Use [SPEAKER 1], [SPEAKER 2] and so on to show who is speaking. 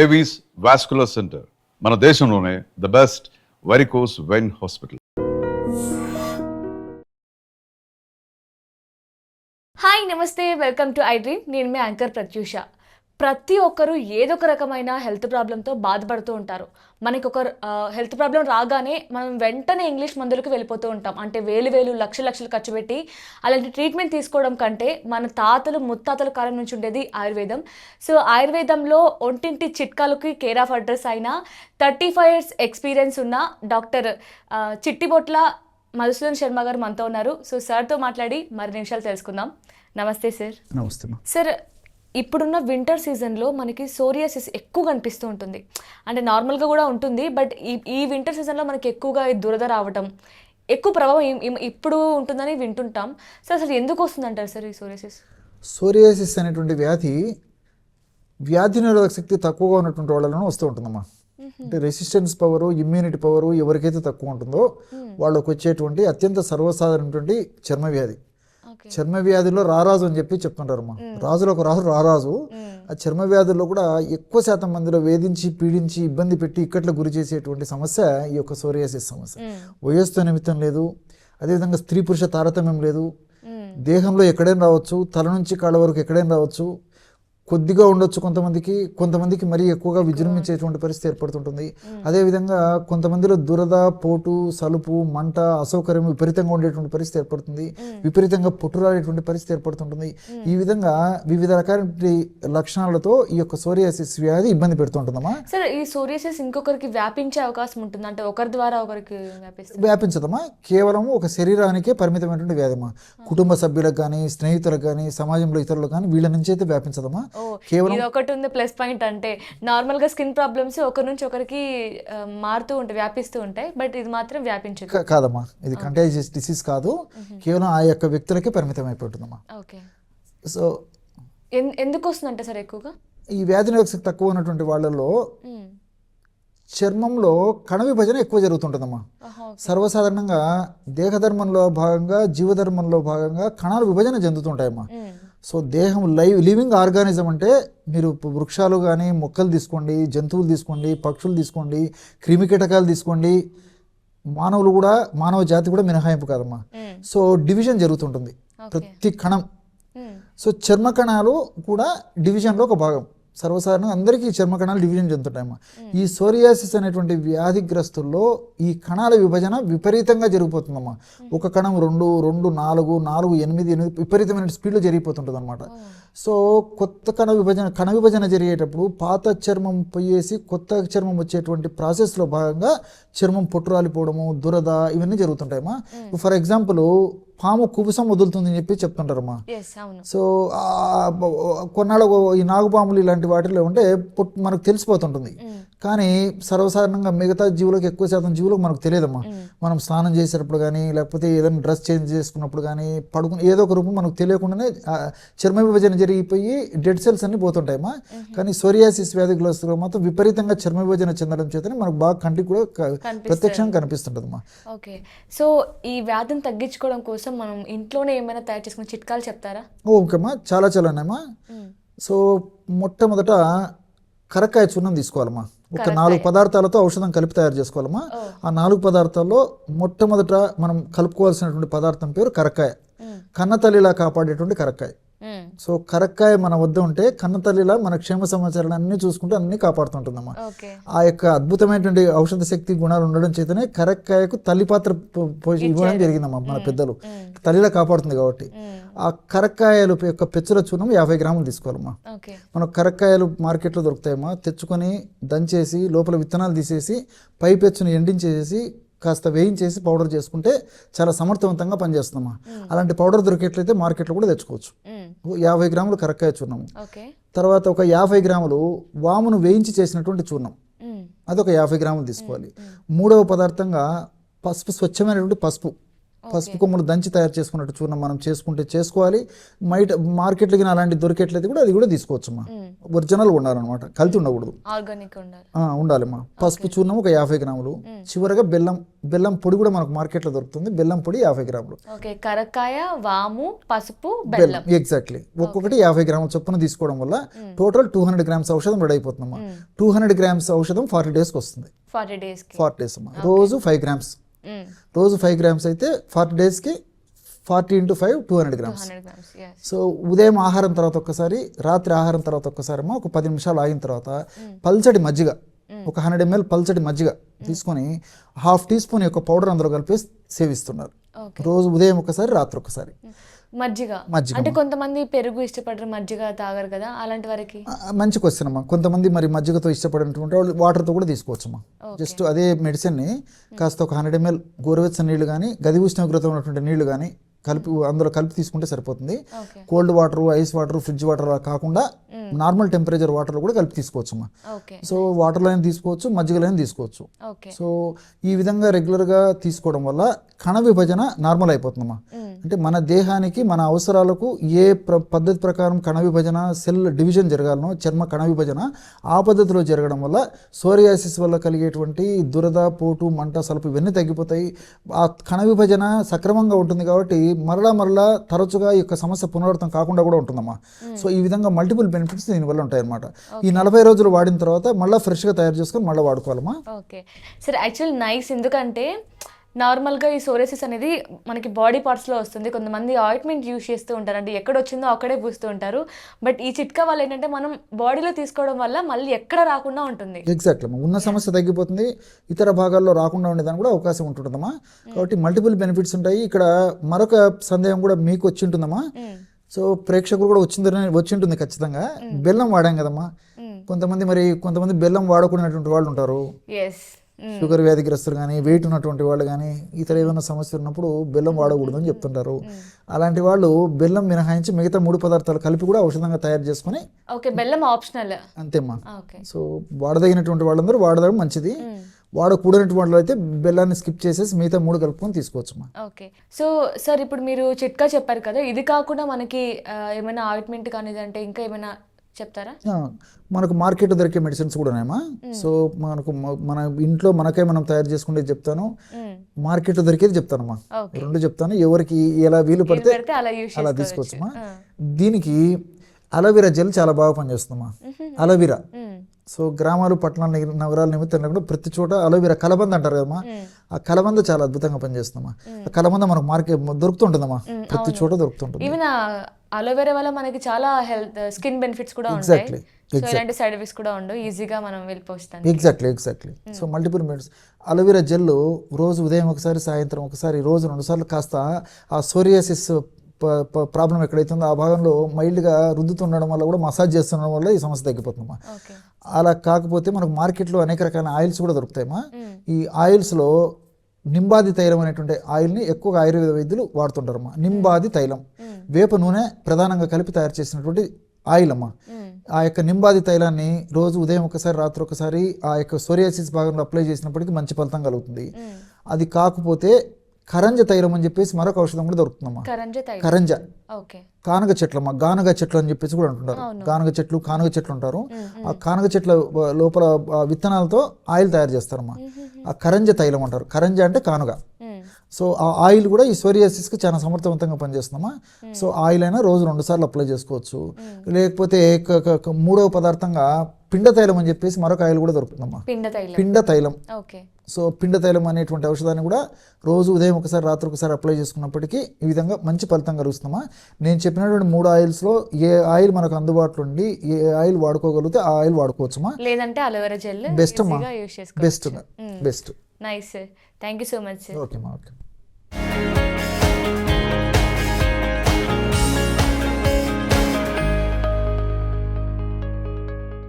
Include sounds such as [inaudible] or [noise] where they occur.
[SPEAKER 1] Avis vascular centre మన దేశంలోనే the best varicose vein hospital
[SPEAKER 2] hi నమస్తే. వెల్కమ్ టు ఐ డ్రీమ్ నేను మీ యాంకర్ ప్రత్యూష. ప్రతి ఒక్కరూ ఏదో ఒక రకమైన హెల్త్ ప్రాబ్లంతో బాధపడుతూ ఉంటారు. మనకి ఒక హెల్త్ ప్రాబ్లం రాగానే మనం వెంటనే ఇంగ్లీష్ మందులకు వెళ్ళిపోతూ ఉంటాం. అంటే వేలు వేలు లక్ష లక్షలు ఖర్చు పెట్టి అలాంటి ట్రీట్మెంట్ తీసుకోవడం కంటే మన తాతలు ముత్తాతల కాలం నుంచి ఉండేది ఆయుర్వేదం. సో ఆయుర్వేదంలో ఒంటింటి చిట్కాలకి కేర్ ఆఫ్ అడ్రస్ అయిన థర్టీ ఫైవ్ ఇయర్స్ ఎక్స్పీరియన్స్ ఉన్న డాక్టర్ చిట్టిబొట్ల మధుసూదన్ శర్మ గారు మనతో ఉన్నారు. సో సార్తో మాట్లాడి మరి నిమిషాలు తెలుసుకుందాం. నమస్తే సార్.
[SPEAKER 3] నమస్తే
[SPEAKER 2] సార్ ఇప్పుడున్న వింటర్ సీజన్లో మనకి సోరియాసిస్ ఎక్కువ కనిపిస్తూ ఉంటుంది. అంటే నార్మల్గా కూడా ఉంటుంది బట్ ఈ ఈ వింటర్ సీజన్లో మనకి ఎక్కువగా ఈ దురద రావటం ఎక్కువ ప్రభావం ఇప్పుడు ఉంటుందని వింటుంటాం. సో అసలు ఎందుకు వస్తుందంటారు సార్ ఈ సోరియాసిస్
[SPEAKER 3] సోరియాసిస్ అనేటువంటి వ్యాధి వ్యాధి నిరోధక శక్తి తక్కువగా ఉన్నటువంటి వాళ్ళలో వస్తూ ఉంటుందమ్మా. అంటే రెసిస్టెన్స్ పవరు ఇమ్యూనిటీ పవరు ఎవరికైతే తక్కువ ఉంటుందో వాళ్ళకి వచ్చేటువంటి అత్యంత సర్వసాధారణటువంటి చర్మ వ్యాధి. చర్మ వ్యాధిలో రారాజు అని చెప్పి చెప్తుంటారమ్మా. రాజులో ఒక రాజు రారాజు. ఆ చర్మ వ్యాధుల్లో కూడా ఎక్కువ శాతం మందిలో వేధించి పీడించి ఇబ్బంది పెట్టి ఇక్కట్ల గురి చేసేటువంటి సమస్య ఈ యొక్క సోరియాసిస్ సమస్య. వయస్సుతో నిమిత్తం లేదు. అదేవిధంగా స్త్రీ పురుష తారతమ్యం లేదు. దేహంలో ఎక్కడైనా రావచ్చు. తల నుంచి కాళ్ళ వరకు ఎక్కడైనా రావచ్చు. కొద్దిగా ఉండొచ్చు కొంతమందికి కొంతమందికి మరీ ఎక్కువగా విజృంభించేటువంటి పరిస్థితి ఏర్పడుతుంటుంది. అదేవిధంగా కొంతమందిలో దురద పోటు సలుపు మంట అసౌకర్యం విపరీతంగా ఉండేటువంటి పరిస్థితి ఏర్పడుతుంది. విపరీతంగా పుట్టురాడేటువంటి పరిస్థితి ఏర్పడుతుంటుంది. ఈ విధంగా వివిధ రకాల లక్షణాలతో ఈ యొక్క సోరియాసిస్ వ్యాధి ఇబ్బంది పెడుతుంటుందమ్మా.
[SPEAKER 2] సార్ ఈ సోరియాసిస్ ఇంకొకరికి వ్యాపించే అవకాశం ఉంటుంది. అంటే ఒకరి ద్వారా ఒకరికి
[SPEAKER 3] వ్యాపించదమ్మా. కేవలం ఒక శరీరానికే పరిమితమైనటువంటి వ్యాధమ్మా కుటుంబ సభ్యులకు కానీ స్నేహితులకు కానీ సమాజంలో ఇతరులకు కానీ వీళ్ళ నుంచి అయితే వ్యాపించదమ్మా. కేవలం
[SPEAKER 2] ఒకటి ఉంది ప్లస్ పాయింట్ అంటే నార్మల్గా స్కిన్ ప్రాబ్లమ్స్ ఒకరి నుంచి ఒకరికి మారుతూ ఉంటాయి వ్యాపిస్తూ ఉంటాయి బట్ ఇది మాత్రం వ్యాపించదు.
[SPEAKER 3] కాదమ్మా. ఇది కంటైజియస్ డిసీజ్ కాదు. కేవలం ఆ యొక్క వ్యక్తులకే పరిమితం అయిపోతుందమ్మా.
[SPEAKER 2] ఓకే.
[SPEAKER 3] సో
[SPEAKER 2] ఎందుకు వస్తుందంటే సార్ ఎక్కువగా?
[SPEAKER 3] ఈ వ్యాధి నిరోధక తక్కువ ఉన్నటువంటి వాళ్ళల్లో చర్మంలో కణ విభజన ఎక్కువ జరుగుతుంటుందమ్మా. సర్వసాధారణంగా దేహధర్మంలో భాగంగా జీవధర్మంలో భాగంగా కణాలు విభజన చెందుతుంటాయమ్మా.
[SPEAKER 2] మ్మ్.
[SPEAKER 3] సో దేహం లైవ్ లివింగ్ ఆర్గానిజం అంటే మీరు వృక్షాలు కానీ మొక్కలు తీసుకోండి జంతువులు తీసుకోండి పక్షులు తీసుకోండి క్రిమికీటకాలు తీసుకోండి మానవులు కూడా మానవ జాతి కూడా మినహాయింపు కాదమ్మా
[SPEAKER 2] మ్మ్.
[SPEAKER 3] సో డివిజన్ జరుగుతుంటుంది ప్రతి కణం. సో చర్మ కణాలు కూడా డివిజన్లో ఒక భాగం సర్వసాధారణంగా అందరికీ చర్మ కణాలు డివిజన్ చెందుతాయమ్మా ఈ సోరియాసిస్ అనేటువంటి వ్యాధిగ్రస్తుల్లో ఈ కణాల విభజన విపరీతంగా జరిగిపోతుందమ్మా. ఒక కణం రెండు రెండు నాలుగు నాలుగు ఎనిమిది ఎనిమిది విపరీతమైన స్పీడ్లో జరిగిపోతుంటుంది అనమాట సో కొత్త కణ విభజన కణ విభజన జరిగేటప్పుడు పాత చర్మం పోయేసి కొత్త చర్మం వచ్చేటువంటి ప్రాసెస్లో భాగంగా చర్మం పొట్టురాలిపోవడము దురద ఇవన్నీ జరుగుతుంటాయమ్మా. ఫర్ ఎగ్జాంపుల్ పాము కుబుసం వదులుతుందని చెప్పి చెప్తుంటారమ్మా. సో కొన్నాళ్ళు ఈ నాగుపాములు ఇలాంటి వాటిలో ఉంటే మనకు తెలిసిపోతుంటుంది. కానీ సర్వసాధారణంగా మిగతా జీవులకు ఎక్కువ శాతం జీవులకు మనకు తెలియదమ్మా. మనం స్నానం చేసేటప్పుడు కానీ లేకపోతే ఏదైనా డ్రెస్ చేంజ్ చేసుకున్నప్పుడు కానీ పడుకుని ఏదో ఒక రూపం మనకు తెలియకుండానే చర్మ విభజన జరిగిపోయి డెడ్ సెల్స్ అన్ని పోతుంటాయమ్మా. కానీ సోరియాసిస్ వ్యాధిగ్రస్తులు మాత్రం విపరీతంగా చర్మ విభజన చెందడం చేతనే మనకు బాగా కంటికి కూడా ప్రత్యక్షంగా కనిపిస్తుంటుందమ్మా.
[SPEAKER 2] ఓకే. సో ఈ వ్యాధిని తగ్గించుకోవడం కోసం మనం ఇంట్లోనే ఏమైనా తయారు చేసుకున్న చిట్కాలు చెప్తారా?
[SPEAKER 3] ఓకేమ్మా. చాలా చాలా ఉన్నాయమ్మా. సో మొట్టమొదట కరక్కాయ చూర్ణం తీసుకోవాలమ్మా. ఒక నాలుగు పదార్థాలతో ఔషధం కలిపి తయారు చేసుకోవాలమ్మా. ఆ నాలుగు పదార్థాల్లో మొట్టమొదట మనం కలుపుకోవాల్సినటువంటి పదార్థం పేరు కరక్కాయ. కన్నతల్లిలా కాపాడేటువంటి కరక్కాయ. సో కరక్కాయ మన వద్ద ఉంటే కన్నతల్లిలా మన క్షేమ సమాచారాలు అన్ని చూసుకుంటూ అన్ని కాపాడుతుంటుందమ్మా. ఆ యొక్క అద్భుతమైనటువంటి ఔషధ శక్తి గుణాలు ఉండడం చేతనే కరక్కాయకు తల్లి పాత్ర ఇవ్వడం జరిగిందమ్మా మన పెద్దలు. తల్లిలా కాపాడుతుంది కాబట్టి. ఆ కరక్కాయలు యొక్క పెచ్చుల చూర్ణం యాభై గ్రాములు తీసుకోవాలమ్మా. మనం కరక్కాయలు మార్కెట్లో దొరుకుతాయమ్మా. తెచ్చుకొని దంచేసి లోపల విత్తనాలు తీసేసి పై పెచ్చును ఎండించేసి కాస్త వేయించేసి పౌడర్ చేసుకుంటే చాలా సమర్థవంతంగా పనిచేస్తుందమ్మా. అలాంటి పౌడర్ దొరికేట్లయితే మార్కెట్లో కూడా తెచ్చుకోవచ్చు. యాభై గ్రాములు కరక్కాయ చూర్ణం.
[SPEAKER 2] ఓకే.
[SPEAKER 3] తర్వాత ఒక యాభై గ్రాములు వామును వేయించి చేసినటువంటి చూర్ణం. అదొక యాభై గ్రాములు తీసుకోవాలి. మూడవ పదార్థంగా పసుపు స్వచ్ఛమైనటువంటి పసుపు. పసుపు కొమ్ములు దంచి తయారు చేసుకున్నట్టు చూర్ణం మనం చేసుకుంటే చేసుకోవాలి. బయట మార్కెట్లకి అలాంటి దొరికేట్లయితే కూడా అది కూడా తీసుకోవచ్చమ్మా. ఒరిజినల్ ఉండాలన్నమాట. కల్తీ ఉండకూడదు. ఉండాలమ్మా. పసుపు చూర్ణం ఒక యాభై గ్రాములు. చివరగా బెల్లం బెల్లం పొడి కూడా మనకు మార్కెట్లో దొరుకుతుంది. బెల్లం పొడి యాభై గ్రాములు.
[SPEAKER 2] ఓకే కరక్కాయ వాము పసుపు బెల్లం.
[SPEAKER 3] ఎగ్జాక్ట్లీ ఒక్కొక్కటి యాభై గ్రాముల చొప్పున తీసుకోవడం వల్ల టోటల్ టూ హండ్రెడ్ గ్రామ్స్ ఔషధం రెడీ అయిపోతుందమ్మా. టూ హండ్రెడ్ గ్రామ్స్ ఔషధం ఫార్టీ డేస్కి వస్తుంది.
[SPEAKER 2] ఫార్టీ డేస్
[SPEAKER 3] ఫార్టీ డేస్ అమ్మా. రోజు ఫైవ్ గ్రామ్స్. రోజు ఫైవ్ గ్రామ్స్ అయితే ఫార్టీ డేస్కి forty into five two hundred grams so ఉదయం ఆహారం తర్వాత ఒక్కసారి రాత్రి ఆహారం తర్వాత ఒక్కసారి ఏమో ఒక పది నిమిషాలు ఆగిన తర్వాత పల్చడి మజ్జిగ ఒక హండ్రెడ్ ఎంఎల్ పల్చడి మజ్జిగ తీసుకొని హాఫ్ టీ స్పూన్ యొక్క పౌడర్ అందులో కలిపి సేవిస్తున్నారు. రోజు ఉదయం ఒకసారి రాత్రి ఒకసారి
[SPEAKER 2] మజ్జిగ.
[SPEAKER 3] మజ్జిగ.
[SPEAKER 2] అంటే కొంతమంది పెరుగు ఇష్టపడరు మజ్జిగ తాగరు కదా అలాంటి వారికి?
[SPEAKER 3] మంచి క్వశ్చన్ అమ్మా. కొంతమంది మరి మజ్జిగతో ఇష్టపడినటువంటి వాళ్ళు వాటర్తో కూడా తీసుకోవచ్చమ్మా. జస్ట్ అదే మెడిసిన్ని కాస్త ఒక హండ్రెడ్ ఎంఎల్ గోరువెచ్చని నీళ్ళు కానీ గది ఉష్ణోగ్రత ఉన్నటువంటి నీళ్ళు కానీ కలిపి అందులో కలిపి తీసుకుంటే సరిపోతుంది. Cold water ice water fridge water అలా కాకుండా నార్మల్ టెంపరేచర్ వాటర్లో కూడా కలిపి తీసుకోవచ్చమ్మా.
[SPEAKER 2] ఓకే.
[SPEAKER 3] సో వాటర్లో తీసుకోవచ్చు మజ్జిగలో తీసుకోవచ్చు. సో ఈ విధంగా రెగ్యులర్గా తీసుకోవడం వల్ల కణ విభజన నార్మల్ అయిపోతుందమ్మా. అంటే మన దేహానికి మన అవసరాలకు ఏ ప్ర పద్ధతి ప్రకారం కణ విభజన సెల్ డివిజన్ జరగాలనో చర్మ కణ విభజన ఆ పద్ధతిలో జరగడం వల్ల సోరియాసిస్ వల్ల కలిగేటువంటి దురద పోటు మంట సలుపు ఇవన్నీ తగ్గిపోతాయి. ఆ కణ విభజన సక్రమంగా ఉంటుంది కాబట్టి మరలా మరలా తరచుగా ఈ యొక్క సమస్య పునరావృతం కాకుండా కూడా ఉంటుందమ్మా. సో ఈ విధంగా మల్టిపుల్ బెనిఫిట్స్ దీనివల్ల ఉంటాయన్నమాట. ఈ నలభై రోజులు వాడిన తర్వాత మళ్ళీ ఫ్రెష్గా తయారు చేసుకొని మళ్ళీ వాడుకోవాలమ్మా.
[SPEAKER 2] ఓకే. సరే యాక్చువల్ నైస్ ఎందుకంటే నార్మల్గా ఈ సోరేసిస్ అనేది మనకి బాడీ పార్ట్స్లో వస్తుంది. కొంతమంది ఆయింట్మెంట్ యూస్ చేస్తూ ఉంటారు అంటే ఎక్కడ వచ్చిందో అక్కడే పూస్తూ ఉంటారు. బట్ ఈ చిట్కా వల్ల ఏంటంటే మనం బాడీలో తీసుకోవడం వల్ల మళ్ళీ ఎక్కడ రాకుండా ఉంటుంది.
[SPEAKER 3] ఎగ్జాక్ట్లీ ఉన్న సమస్య తగ్గిపోతుంది. ఇతర భాగాల్లో రాకుండా ఉండేదానికి కూడా అవకాశం ఉంటుందమ్మా. కాబట్టి మల్టిపుల్ బెనిఫిట్స్ ఉంటాయి. ఇక్కడ మరొక సందేహం కూడా మీకు వచ్చి ఉంటుందమ్మా. సో ప్రేక్షకులు కూడా వచ్చిందని వచ్చి ఉంటుంది ఖచ్చితంగా. బెల్లం వాడాం కదమ్మా. కొంతమంది మరి కొంతమంది బెల్లం వాడకునేటువంటి వాళ్ళు ఉంటారు. షుగర్ వ్యాధిగ్రస్తులు కానీ వెయిట్ ఉన్నటువంటి వాళ్ళు కానీ ఇతర ఏమైనా సమస్యలు ఉన్నప్పుడు బెల్లం వాడకూడదు అని చెప్తుంటారు. అలాంటి వాళ్ళు బెల్లం మినహాయించి మిగతా మూడు పదార్థాలు కలిపి కూడా ఔషధంగా తయారు చేసుకొని
[SPEAKER 2] ఓకే బెల్లం ఆప్షనల్.
[SPEAKER 3] అంతేమ్మా. సో వాడదగినటువంటి వాళ్ళందరూ వాడడం మంచిది. వాడకూడనటువంటి వాళ్ళు అయితే బెల్లాన్ని స్కిప్ చేసేసి మిగతా మూడు కలుపుకొని తీసుకోవచ్చమ్మా.
[SPEAKER 2] ఓకే. సో సార్ ఇప్పుడు మీరు చిట్కా చెప్పారు కదా ఇది కాకుండా మనకి ఏమైనా ఆయింట్మెంట్ కానీ అంటే ఇంకా ఏమైనా చెప్తారా?
[SPEAKER 3] మనకు మార్కెట్ దొరికే మెడిసిన్స్ కూడా ఉన్నాయమ్మా. సో మనకు మన ఇంట్లో మనకే మనం తయారు చేసుకునేది చెప్తాను. మార్కెట్ దొరికేది చెప్తానమ్మా. రెండు చెప్తాను. ఎవరికి ఎలా వీలు పడితే
[SPEAKER 2] అలా
[SPEAKER 3] తీసుకోవచ్చమ్మా. దీనికి అలోవెరా జెల్ చాలా బాగా పనిచేస్తుందమ్మా. [laughs] అలోవెరా. సో గ్రామాలు పట్టణాలు నగ- నగరాల నిమిత్తం కూడా ప్రతి చోట అలోవెరా కలబంద అంటారు కదమ్మా. ఆ కలబంద చాలా అద్భుతంగా పనిచేస్తుందమ్మా. ఆ కలబంద మనకు మార్కెట్ దొరుకుతుంటుందమ్మా. ప్రతి చోట దొరుకుతుంటుంది.
[SPEAKER 2] అలోవెరా వల్ల మనకి చాలా హెల్త్ స్కిన్ బెనిఫిట్స్ కూడా ఉంటాయి. సో ఇలాంటి సైడ్ ఎఫెక్ట్స్ కూడా ఉండవు. ఈజీగా మనం వెళ్ళిపోస్తాం
[SPEAKER 3] exactly exactly so multiple medicine aloe vera gel రోజు ఉదయం ఒకసారి సాయంత్రం ఒకసారి రోజు రెండు సార్లు కాస్త ఆ సోరియాసిస్ ప్రాబ్లం ఎక్కడైతుందో ఆ భాగంలో మైల్డ్గా రుద్దుతుండడం వల్ల కూడా మసాజ్ చేస్తుండడం వల్ల ఈ సమస్య తగ్గిపోతుందమ్మా. అలా కాకపోతే మనకు మార్కెట్లో అనేక రకాల ఆయిల్స్ కూడా దొరుకుతాయమ్మా. ఈ ఆయిల్స్లో నింబాది తైలం అనేటువంటి ఆయిల్ని ఎక్కువగా ఆయుర్వేద వైద్యులు వాడుతుంటారమ్మా నింబాది తైలం. వేప నూనె ప్రధానంగా కలిపి తయారు చేసినటువంటి ఆయిల్ అమ్మా. ఆ యొక్క నింబాది తైలాన్ని రోజు ఉదయం ఒకసారి రాత్రి ఒకసారి ఆ యొక్క సోరియాసిస్ భాగంలో అప్లై చేసినప్పటికీ మంచి ఫలితం కలుగుతుంది. అది కాకపోతే కరంజ తైలం అని చెప్పేసి మరొక ఔషధం కూడా దొరుకుతుందమ్మా.
[SPEAKER 2] కరంజ
[SPEAKER 3] కానగ చెట్లమ్మా గానగ చెట్లు అని చెప్పేసి కూడా అంటుంటారు. గానగ చెట్లు కానగ చెట్లు అంటారు ఆ కానగ చెట్ల లోపల విత్తనాలతో ఆయిల్ తయారు చేస్తారమ్మా. ఆ కరంజ తైలం అంటారు. కరంజ అంటే కానుగ. సో ఆ ఆయిల్ కూడా ఈ సోరియాసిస్కి చాలా సమర్థవంతంగా పనిచేస్తుందమ్మా. సో ఆయిల్ అయినా రోజు రెండు సార్లు అప్లై చేసుకోవచ్చు. లేకపోతే మూడవ పదార్థంగా పిండ తైలం అని చెప్పేసి మరొక ఆయిల్ కూడా దొరుకుతుందమ్మా.
[SPEAKER 2] పిండ తైలం.
[SPEAKER 3] సో పిండ తైలం అనేటువంటి ఔషధాన్ని కూడా రోజు ఉదయం ఒకసారి రాత్రి ఒకసారి అప్లై చేసుకున్నప్పటికీ ఈ విధంగా మంచి ఫలితం కలుగుతుందమ్మా. నేను చెప్పినటువంటి మూడు ఆయిల్స్లో ఏ ఆయిల్ మనకు అందుబాటులో ఉండి ఏ ఆయిల్ వాడుకోగలిగితే ఆ ఆయిల్ వాడుకోవచ్చమ్మా.
[SPEAKER 2] లేదంటే అలోవెరా జెల్
[SPEAKER 3] బెస్ట్ అమ్మా best best.
[SPEAKER 2] nice sir. Thank you so much
[SPEAKER 3] sir. Okay okay